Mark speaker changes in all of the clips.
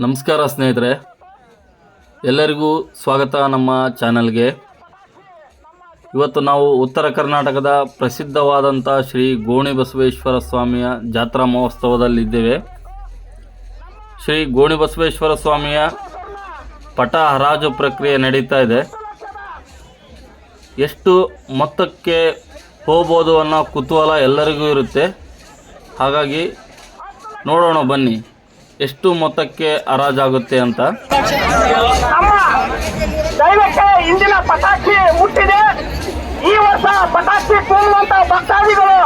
Speaker 1: ನಮಸ್ಕಾರ ಸ್ನೇಹಿತರೆ. ಎಲ್ಲರಿಗೂ ಸ್ವಾಗತ ನಮ್ಮ ಚಾನಲ್ಗೆ. ಇವತ್ತು ನಾವು ಉತ್ತರ ಕರ್ನಾಟಕದ ಪ್ರಸಿದ್ಧವಾದಂಥ ಶ್ರೀ ಗೋಣಿ ಬಸವೇಶ್ವರ ಸ್ವಾಮಿಯ ಜಾತ್ರಾ ಮಹೋತ್ಸವದಲ್ಲಿದ್ದೇವೆ. ಶ್ರೀ ಗೋಣಿ ಬಸವೇಶ್ವರ ಸ್ವಾಮಿಯ ಪಟ ಹರಾಜು ಪ್ರಕ್ರಿಯೆ ನಡೀತಾ ಇದೆ. ಎಷ್ಟು ಮೊತ್ತಕ್ಕೆ ಹೋಗ್ಬೋದು ಅನ್ನೋ ಕುತೂಹಲ ಎಲ್ಲರಿಗೂ ಇರುತ್ತೆ. ಹಾಗಾಗಿ ನೋಡೋಣ ಬನ್ನಿ. ಎಷ್ಟು ಮೊತ್ತಕ್ಕೆ ಹರಾಜಾಗುತ್ತೆ ಅಂತ?
Speaker 2: ದೈವಕ್ಕೆ ಇಂದಿನ ಪಟಾಕಿ ಮುಟ್ಟಿದೆ. ಈ ವರ್ಷ ಪಟಾಕಿ ಭಕ್ತಾದಿಗಳು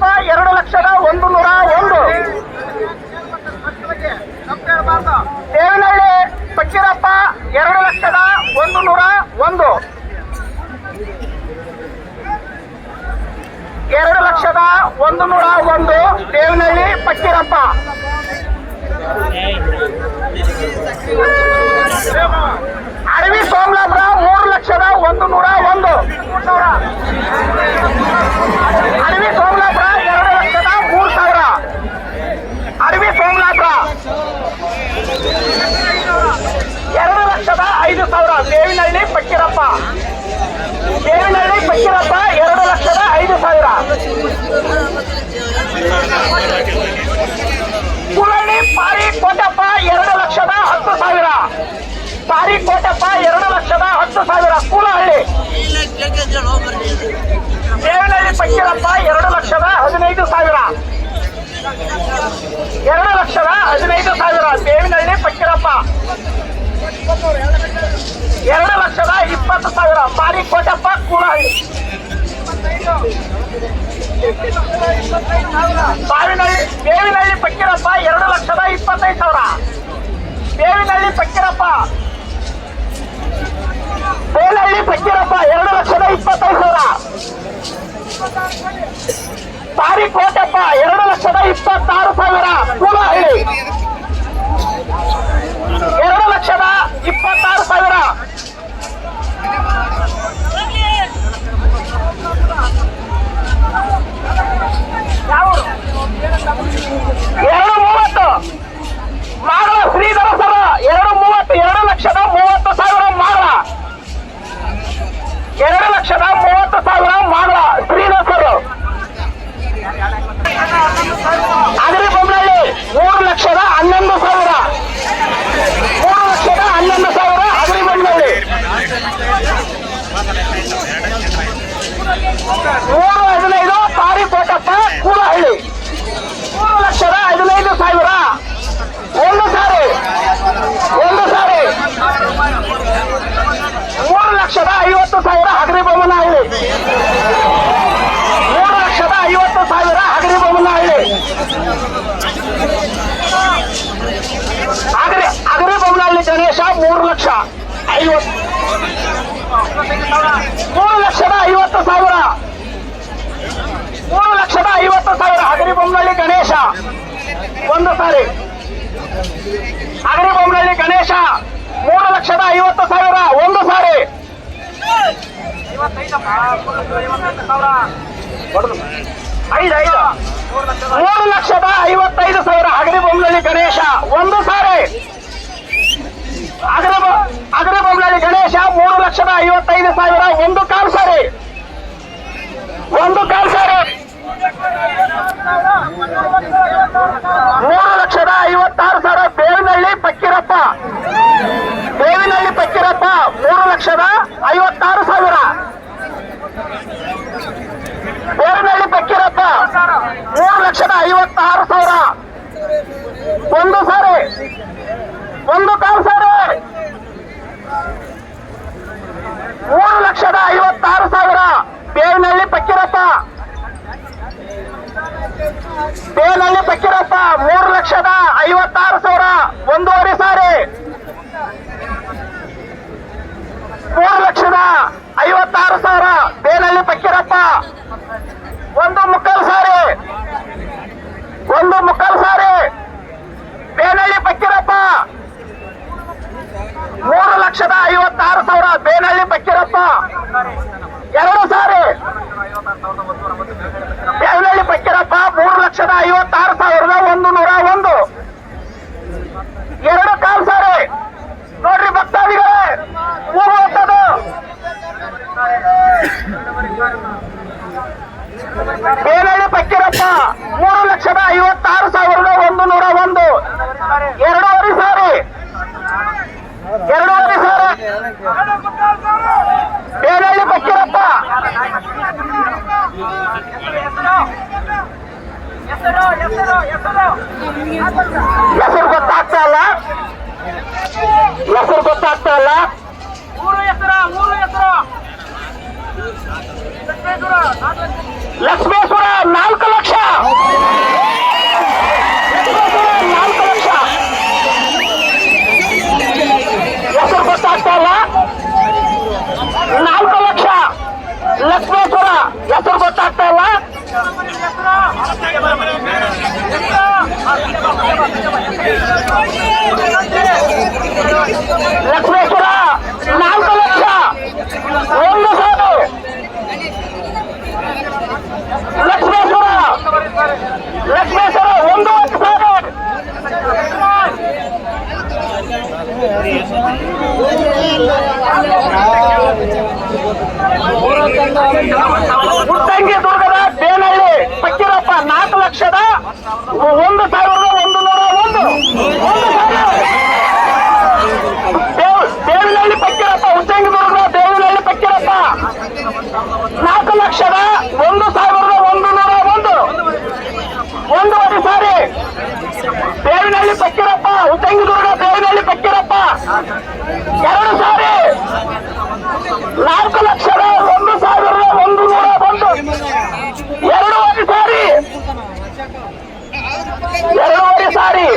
Speaker 2: ಪಕ್ಕೀರಪ್ಪ ಎರಡು ಲಕ್ಷದ ಒಂದು ನೂರ ಒಂದು. ದೇವನಹಳ್ಳಿ ಪಕ್ಕೀರಪ್ಪ ಎರಡು ಲಕ್ಷದ ಒಂದು ನೂರ ಒಂದು. ಎರಡು ಲಕ್ಷದ ಒಂದು ನೂರ ಒಂದು ದೇವನಹಳ್ಳಿ ಪಕ್ಕೀರಪ್ಪ ಅಡವಿ ಸೋಮಲಾಪುರ ಮೂರು ಲಕ್ಷದ ಒಂದು ನೂರ ಒಂದು ಅಡವಿ ಸೋಮಲಾಪುರ ಎರಡು ಲಕ್ಷದ ಮೂರು ಸಾವಿರ ಅಡವಿ ಸೋಮಲಾಪುರ ಎರಡು ಲಕ್ಷದ ಐದು ಸಾವಿರ. ದೇವಿನಹಳ್ಳಿ ಪಕ್ಕೀರಪ್ಪ. ದೇವಿನಹಳ್ಳಿ ಪಕ್ಕೀರಪ್ಪ, ಎರಡು ಲಕ್ಷದ ಐದು ಸಾವಿರ. ಕುಳಳ್ಳಿ ಪಾರಿ ಕೋಟಪ್ಪ, ಎರಡು ಲಕ್ಷದ ಹತ್ತು ಸಾವಿರ. ಪಾರಿ ಕೋಟಪ್ಪ, ಎರಡು ಲಕ್ಷದ ಹತ್ತು ಸಾವಿರ. ಕೂಲಹಳ್ಳಿ. ದೇವನಹಳ್ಳಿ ಪಕ್ಕೀರಪ್ಪ, ಎರಡು ಲಕ್ಷದ ಹದಿನೈದು ಸಾವಿರ. ಎರಡು ಲಕ್ಷದ ಹದಿನೈದು ಸಾವಿರ. ದೇವಿನಹಳ್ಳಿ ಪಕ್ಕೀರಪ್ಪ. ಎರಡು ಲಕ್ಷದ ಇಪ್ಪತ್ತು ಸಾವಿರ. ಪಾರಿ ಕೋಟಪ್ಪ ಕೂಡ ಬಾವಿನಹಳ್ಳಿ ಬೇವಿನಹಳ್ಳಿ ಪಕ್ಕಿರಪ್ಪ, ಎರಡು ಲಕ್ಷದ ಇಪ್ಪತ್ತೈದು ಸಾವಿರ. ಬೇವಿನಹಳ್ಳಿ ಪಕ್ಕಿರಪ್ಪ. ಬೇವಿನಹಳ್ಳಿ ಪಕ್ಕಿರಪ್ಪ, ಎರಡು ಲಕ್ಷದ ಇಪ್ಪತ್ತೈದು ಸಾವಿರ. ಪಾರಿ ಕೋಟಪ್ಪ, ಎರಡು ಲಕ್ಷದ ಇಪ್ಪತ್ತಾರು ಸಾವಿರ. ಕೂಲಹಳ್ಳಿ ಇಪ್ಪತ್ತಾರು ಸಾವಿರ. ಮೂರು ಲಕ್ಷದ ಐವತ್ತು ಸಾವಿರ. ಮೂರು ಲಕ್ಷದ ಐವತ್ತು ಸಾವಿರ. ಹಗರಿ ಬೊಮ್ಮನಹಳ್ಳಿ ಗಣೇಶ. ಒಂದು ಸಾರಿ. ಹಗರಿ ಬೊಮ್ಮನಹಳ್ಳಿ ಗಣೇಶ, ಮೂರು ಲಕ್ಷದ ಐವತ್ತು ಸಾವಿರ. ಒಂದು ಸಾರಿ. ಮೂರು ಲಕ್ಷದ ಐವತ್ತೈದು ಸಾವಿರ. ಹಗರಿ ಬೊಮ್ಮನಹಳ್ಳಿ ಗಣೇಶ, ಒಂದು ಸಾರಿ. ಅಗ್ರ ಅದರಬೊಮ್ಮನಲ್ಲಿ ಗಣೇಶ ಮೂರು ಲಕ್ಷದ ಐವತ್ತೈದು ಸಾವಿರ ಒಂದು ಕಾಲ್ ಸಾರಿ. ಒಂದು ಕಾಲ್ ಸಾರಿ. ಮೂರು ಲಕ್ಷದ ಐವತ್ತಾರು ಸಾವಿರ ಬೇವಿನಹಳ್ಳಿ ಪಕ್ಕಿರಪ್ಪ. ಬೇವಿನಹಳ್ಳಿ ಪಕ್ಕಿರಪ್ಪ ಮೂರು ಲಕ್ಷದ ಐವತ್ತಾರು ಸಾವಿರ. ಬೇವಿನಹಳ್ಳಿ ಪಕ್ಕಿರಪ್ಪ ಮೂರು ಲಕ್ಷದ ಐವತ್ತಾರು ಸಾವಿರ. ಲಕ್ಷದ ಐವತ್ತಾರು ಸಾವಿರ. ಬೇವಿನಹಳ್ಳಿ ಪಕ್ಕಿರಪ್ಪ. ಬೇವಿನಹಳ್ಳಿ ಪಕ್ಕಿರಪ್ಪ, ಮೂರು ಲಕ್ಷದ ಐವತ್ತಾರು ಸಾವಿರ. ಒಂದೂವರೆ ಸಾರಿ. ಮೂರು ಲಕ್ಷದ ಐವತ್ತಾರು ಸಾವಿರ. ಬೇನಹಳ್ಳಿ ಪಕ್ಕಿರಪ್ಪ ಒಂದು ಮುಕ್ಕಾಲು ಸಾರಿ ಒಂದು ಮುಕ್ಕಾಲು ಸಾರಿ ಬೇನಹಳ್ಳಿ ಪಕ್ಕಿರಪ್ಪ ಮೂರು ಲಕ್ಷದ ಐವತ್ತಾರು ಸಾವಿರ ಬೇನಹಳ್ಳಿ ಎರಡು ಸಾರಿ. ಬೆಳ್ಳಿ ಪಕ್ಕಿರಪ್ಪ ಮೂರು ಲಕ್ಷದ ಐವತ್ತಾರು ಸಾವಿರದ ಒಂದು ನೂರ ಒಂದು. ಎರಡು ಕಾಲು ಸಾರಿ ನೋಡ್ರಿ ಭಕ್ತಾದಿಗಳೇ ಮೂರು ಹೊತ್ತದು ಬೇನಹಳ್ಳಿ ಪಕ್ಕಿರಪ್ಪ ಮೂರು ಲಕ್ಷದ ಐವತ್ತಾರು ಸಾವಿರದ ಒಂದು ನೂರ ಒಂದು ಎರಡೂವರೆ ಸಾರಿ ಎರಡೂವರೆ ಸಾರಿ ಬೇನಹಳ್ಳಿ ಪಕ್ಕಿರಪ್ಪ ಹೆಸರು ಗೊತ್ತಾಗ್ತಾ ಇಲ್ಲ. ಹೆಸರು ಗೊತ್ತಾಗ್ತಾ ಇಲ್ಲ.
Speaker 3: ಮೂರು ಹೆಸರು ಮೂರು ಹೆಸರು.
Speaker 2: ಲಕ್ಷ್ಮೇಶ್ವರ ನಾಲ್ಕು ಲಕ್ಷ ಲಕ್ಷ್ಮೇಶ್ವರ ನಾಲ್ಕು ಲಕ್ಷ ಹೆಸರು ಗೊತ್ತಾಗ್ತಾ ಇಲ್ಲ ನಾಲ್ಕು ಲಕ್ಷ ಲಕ್ಷ್ಮೇಶ್ವರ ಹೆಸರು ಗೊತ್ತಾಗ್ತಾ ಇಲ್ಲ ಲಕ್ಷ್ಮೇಶ್ವರ ನಾಲ್ಕು ಲಕ್ಷ ಒಂದು ಸಾವಿರ ಲಕ್ಷ್ಮೇಶ್ವರ ಲಕ್ಷ್ಮೇಶ್ವರ ಒಂದು ಸಾವಿರ ಮುತ್ತಂಗಿ ದುರ್ಗದ ಬೇನಹಳ್ಳಿ ಪಕ್ಕಿರಪ್ಪ ನಾಲ್ಕು ಲಕ್ಷದ ಒಂದು ಸಾವಿರದ ಒಂದು ನೂರ ಒಂದು ಒಂದು ಸಾವಿರ. ದೇವ್- ಬೇವಿನಹಳ್ಳಿ ಪಕ್ಕಿರಪ್ಪ ಉಚ್ಚಂಗಿ ದುರ್ಗದ ಬೇವಿನಹಳ್ಳಿ ಪಕ್ಕಿರಪ್ಪ ನಾಲ್ಕು ಲಕ್ಷದ ಒಂದು ಸಾವಿರದ ಒಂದು ನೂರ ಒಂದು ಒಂದೂವರೆ ಸಾರಿ. ಬೇವಿನಹಳ್ಳಿ ಪಕ್ಕಿರಪ್ಪ ಉತ್ತಂಗಿದುರ್ಗ ಬೇವಿನಹಳ್ಳಿ ಪಕ್ಕಿರಪ್ಪ. ಎರಡು ಸಾರಿ. ನಾಲ್ಕು ಲಕ್ಷದ ಒಂದು ಸಾವಿರದ ಒಂದು ನೂರ ಒಂದು ಎರಡೂವರೆ ಸಾರಿ ಎರಡೂವರೆ ಸಾರಿ.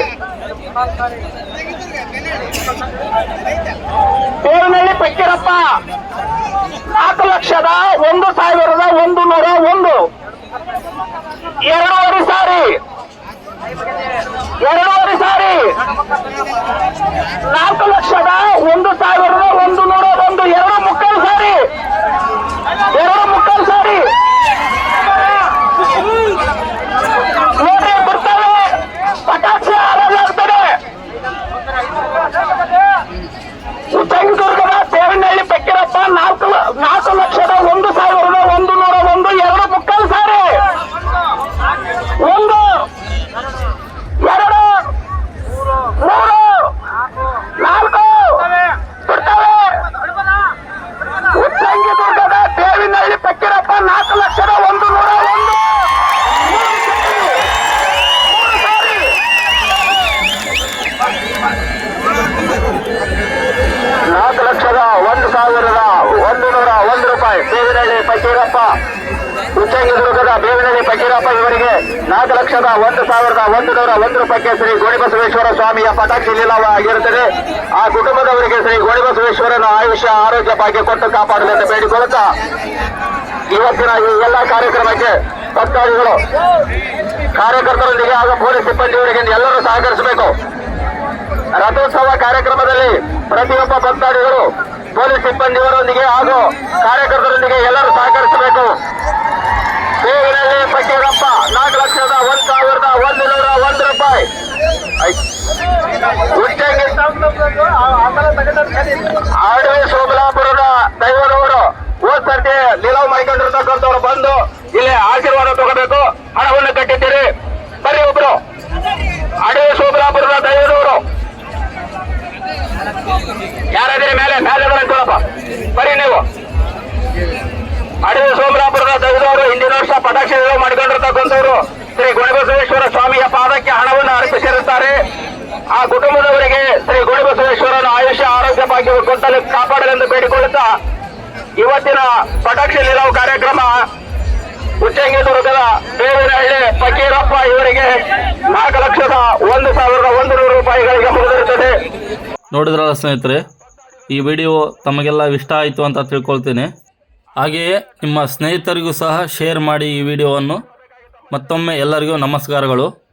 Speaker 2: ಬೇವಿನಹಳ್ಳಿ ಪಕ್ಕಿರಪ್ಪ, ನಾಲ್ಕು ಲಕ್ಷದ ಒಂದು ಸಾವಿರದ ಒಂದು ನೂರ ಒಂದು. ಎರಡೂವರೆ ಸಾರಿ. ಎರಡೂವರೆ ಸಾರಿ. ನಾಲ್ಕು ಲಕ್ಷದ ಒಂದು ಸಾವಿರದ ಒಂದು ನೂರ ಒಂದು ಎರಡು ಪಕ್ಕೀರಪ್ಪ ಇವರಿಗೆ ನಾಲ್ಕು ಲಕ್ಷದ ಒಂದು ಸಾವಿರದ ಒಂದು ನೂರ ಒಂದು ರೂಪಾಯಿಗೆ ಶ್ರೀ ಗೋಣಿಬಸವೇಶ್ವರ ಸ್ವಾಮಿಯ ಪಟಾಕ್ಷಿ ಲೀಲಾವ ಆಗಿರುತ್ತದೆ ಆ ಕುಟುಂಬದವರಿಗೆ ಶ್ರೀ ಗೋಣಿಬಸವೇಶ್ವರನ ಆಯುಷ್ಯ ಆರೋಗ್ಯ ಭಾಗ್ಯ ಕೊಟ್ಟು ಕಾಪಾಡಲೆಂದು ಬೇಡಿಕೊಳ್ಳುತ್ತಾ ಇವತ್ತಿನ ಈ ಎಲ್ಲ ಕಾರ್ಯಕ್ರಮಕ್ಕೆ ಭಕ್ತಾದಿಗಳು, ಕಾರ್ಯಕರ್ತರೊಂದಿಗೆ ಹಾಗೂ ಪೊಲೀಸ್ ಸಿಬ್ಬಂದಿಯವರಿಗೆ ಎಲ್ಲರೂ ಸಹಕರಿಸಬೇಕು. ರಥೋತ್ಸವ ಕಾರ್ಯಕ್ರಮದಲ್ಲಿ ಪ್ರತಿಯೊಬ್ಬ ಭಕ್ತಾದಿಗಳು, ಪೊಲೀಸ್ ಸಿಬ್ಬಂದಿಯವರೊಂದಿಗೆ ಹಾಗೂ ಕಾರ್ಯಕರ್ತರೊಂದಿಗೆ ಎಲ್ಲರೂ ಸಹಕರಿಸಬೇಕು. ಬೇವಿನಲ್ಲಿ ಫಕೀರಪ್ಪ ನಾಲ್ಕು ಲಕ್ಷದ ಒಂದ್ ಸಾವಿರದ ಒಂದು ನೂರ ಒಂದು ರೂಪಾಯಿ ಆಡವೆ ಸೋಮಲಾಪುರದ ದೈವದವರು ಹೋದ್ ಸರ್ತಿ ನಿಲವು ಮಾಡಿಕೊಂಡಿರ್ತಕ್ಕಂಥವ್ರು ಬಂದು ಇಲ್ಲಿ ಆಶೀರ್ವಾದ ತಗೋಬೇಕು. ಹಣವನ್ನು ಕಟ್ಟಿದ್ದೀರಿ. ಬರೀ ಒಬ್ರು. ಆಡವೆ ಸೋಮಲಾಪುರದ ದೈವದವರು ಯಾರಾದ್ರೆ ಮೇಲೆ ಮೇಲೆ ಬರಪ್ಪ ಬರೀ ನೀವು.
Speaker 4: ಉಳಿದವರು ಹಿಂದಿನ ವರ್ಷ ಪಟಾಕ್ಷಿ ಮಾಡಿಕೊಂಡಿರ್ತಕ್ಕಂಥವ್ರು ಶ್ರೀ ಗುಣಬಸವೇಶ್ವರ ಸ್ವಾಮಿಯ ಪಾದಕ್ಕೆ ಹಣವನ್ನು ಅರ್ಪಿಸಿರುತ್ತಾರೆ. ಆ ಕುಟುಂಬದವರಿಗೆ ಶ್ರೀ ಗುಣಬಸವೇಶ್ವರನ ಆಯುಷ್ಯ ಆರೋಗ್ಯ ಭಾಗ್ಯ ಕೊಟ್ಟಲು ಕಾಪಾಡಲೆಂದು ಬೇಡಿಕೊಳ್ಳುತ್ತಾ ಇವತ್ತಿನ ಪಟಾಕ್ಷಿ ನಿಲುವು ಕಾರ್ಯಕ್ರಮ ಉಚ್ಚಂಗಿ ದುರ್ಗದ ಬೇವಿನಹಳ್ಳಿ ಫಕೀರಪ್ಪ ಇವರಿಗೆ ನಾಲ್ಕು ಲಕ್ಷದ ಒಂದು ಸಾವಿರದ ಒಂದು ನೂರು ರೂಪಾಯಿಗಳಿಗೆ ಮುಗಿದಿರುತ್ತದೆ.
Speaker 1: ನೋಡಿದ್ರಲ್ಲ ಸ್ನೇಹಿತರೆ, ಈ ವಿಡಿಯೋ ತಮಗೆಲ್ಲ ಇಷ್ಟ ಆಯಿತು ಅಂತ ತಿಳ್ಕೊಳ್ತೀನಿ. ಹಾಗೆಯೇ ನಿಮ್ಮ ಸ್ನೇಹಿತರಿಗೂ ಸಹ ಶೇರ್ ಮಾಡಿ ಈ ವಿಡಿಯೋವನ್ನು. ಮತ್ತೊಮ್ಮೆ ಎಲ್ಲರಿಗೂ ನಮಸ್ಕಾರಗಳು.